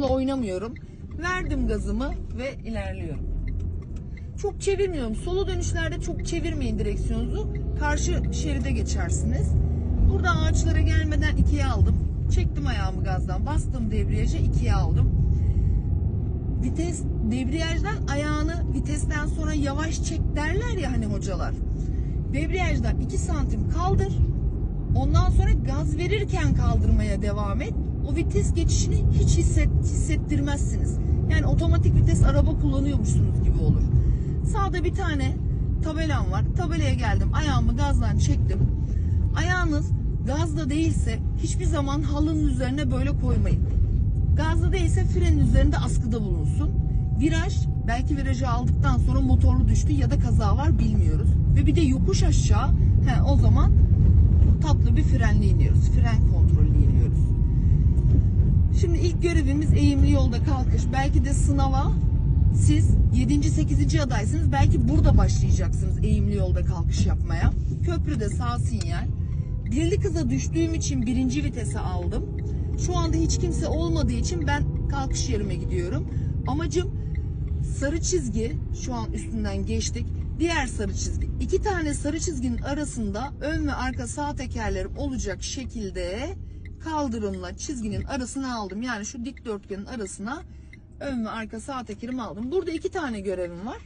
Direksiyonla oynamıyorum. Verdim gazımı ve ilerliyorum. Çok çevirmiyorum. Solo dönüşlerde çok çevirmeyin direksiyonunuzu. Karşı şeride geçersiniz. Burada ağaçlara gelmeden ikiye aldım. Çektim ayağımı gazdan. Bastım debriyaja ikiye aldım. Vites debriyajdan ayağını vitesten sonra yavaş çek derler ya hani hocalar. Debriyajdan 2 santim kaldır. Ondan sonra gaz verirken kaldırmaya devam et. O vites geçişini hiç hisset, hissettirmezsiniz. Yani otomatik vites araba kullanıyormuşsunuz gibi olur. Sağda bir tane tabelam var. Tabelaya geldim. Ayağımı gazdan çektim. Ayağınız gazda değilse hiçbir zaman halının üzerine böyle koymayın. Gazda değilse frenin üzerinde askıda bulunsun. Viraj, belki virajı aldıktan sonra motorlu düştü ya da kaza var bilmiyoruz. Ve bir de yokuş aşağı, he, o zaman tatlı bir frenle iniyoruz. Fren ilk görevimiz eğimli yolda kalkış. Belki de sınava siz 7. 8. adaysınız. Belki burada başlayacaksınız eğimli yolda kalkış yapmaya. Köprüde sağ sinyal. Birlik hıza düştüğüm için birinci vitese aldım. Şu anda hiç kimse olmadığı için ben kalkış yerime gidiyorum. Amacım sarı çizgi şu an üstünden geçtik. Diğer sarı çizgi. İki tane sarı çizginin arasında ön ve arka sağ tekerlerim olacak şekilde kaldırımla çizginin arasına aldım. Yani şu dikdörtgenin arasına ön ve arka sağ tekerimi aldım. Burada iki tane görevim var.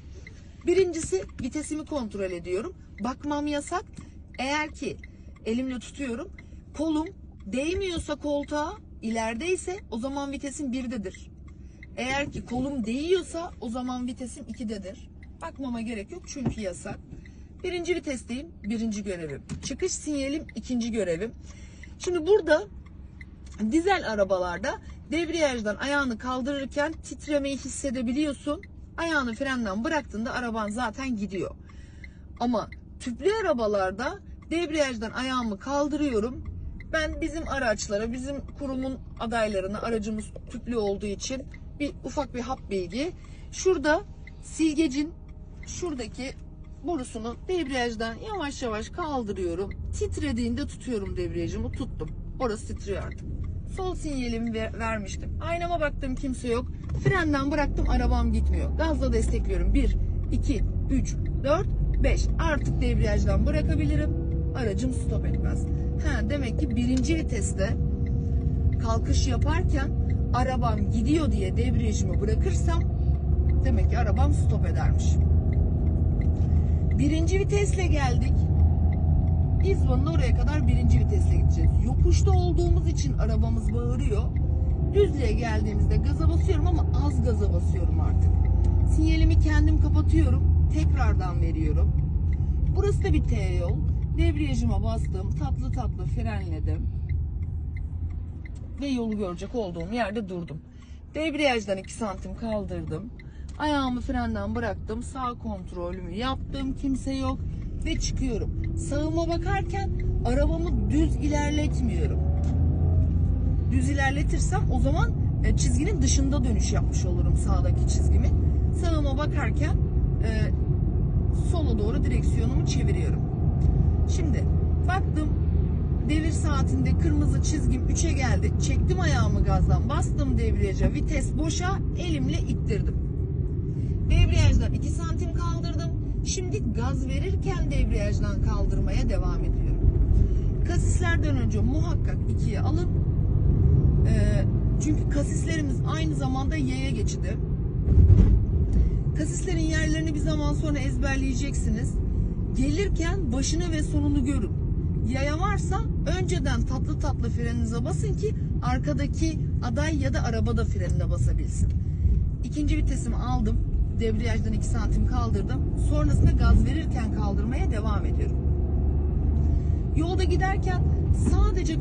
Birincisi vitesimi kontrol ediyorum. Bakmam yasak. Eğer ki elimle tutuyorum. Kolum değmiyorsa koltuğa ilerideyse o zaman vitesim birdedir. Eğer ki kolum değiyorsa o zaman vitesim 2'dedir. Bakmama gerek yok çünkü yasak. Birinci vitesteyim, birinci görevim. Çıkış sinyalim, ikinci görevim. Şimdi burada dizel arabalarda debriyajdan ayağını kaldırırken titremeyi hissedebiliyorsun. Ayağını frenden bıraktığında araban zaten gidiyor. Ama tüplü arabalarda debriyajdan ayağımı kaldırıyorum. Ben bizim araçlara, bizim kurumun adaylarına aracımız tüplü olduğu için bir ufak bir hap bilgi. Şurada silgecin şuradaki borusunu debriyajdan yavaş yavaş kaldırıyorum. Titrediğinde tutuyorum debriyajımı tuttum. Orası titriyor artık. Sol sinyalimi ver- vermiştim. Aynama baktım kimse yok. Frenden bıraktım arabam gitmiyor. Gazla destekliyorum. 1, 2, 3, 4, 5. Artık debriyajdan bırakabilirim. Aracım stop etmez. Ha, demek ki birinci viteste kalkış yaparken arabam gidiyor diye debriyajımı bırakırsam demek ki arabam stop edermiş. Birinci vitesle geldik. İzban'ın oraya kadar birinci vitesle gideceğiz. Yokuşta olduğumuz için arabamız bağırıyor. Düzlüğe geldiğimizde gaza basıyorum ama az gaza basıyorum artık. Sinyalimi kendim kapatıyorum. Tekrardan veriyorum. Burası da bir T yol. Debriyajıma bastım. Tatlı tatlı frenledim. Ve yolu görecek olduğum yerde durdum. Debriyajdan 2 santim kaldırdım. Ayağımı frenden bıraktım. Sağ kontrolümü yaptım. Kimse yok. Ve çıkıyorum. Sağıma bakarken arabamı düz ilerletmiyorum. Düz ilerletirsem o zaman e, çizginin dışında dönüş yapmış olurum sağdaki çizgimi. Sağıma bakarken e, sola doğru direksiyonumu çeviriyorum. Şimdi baktım devir saatinde kırmızı çizgim 3'e geldi. Çektim ayağımı gazdan bastım debriyaja vites boşa elimle ittirdim. Debriyajdan 2 santim kaldırdım. Şimdi gaz verirken debriyajdan kaldırmaya devam ediyorum. Kasislerden önce muhakkak ikiye alın. Ee, çünkü kasislerimiz aynı zamanda yaya geçidi. Kasislerin yerlerini bir zaman sonra ezberleyeceksiniz. Gelirken başını ve sonunu görün. Yaya varsa önceden tatlı tatlı freninize basın ki arkadaki aday ya da arabada frenine basabilsin. İkinci vitesimi aldım. Debriyajdan 2 santim kaldırdım. Sonrasında gaz verirken kaldırmaya devam ediyorum. Yolda giderken sadece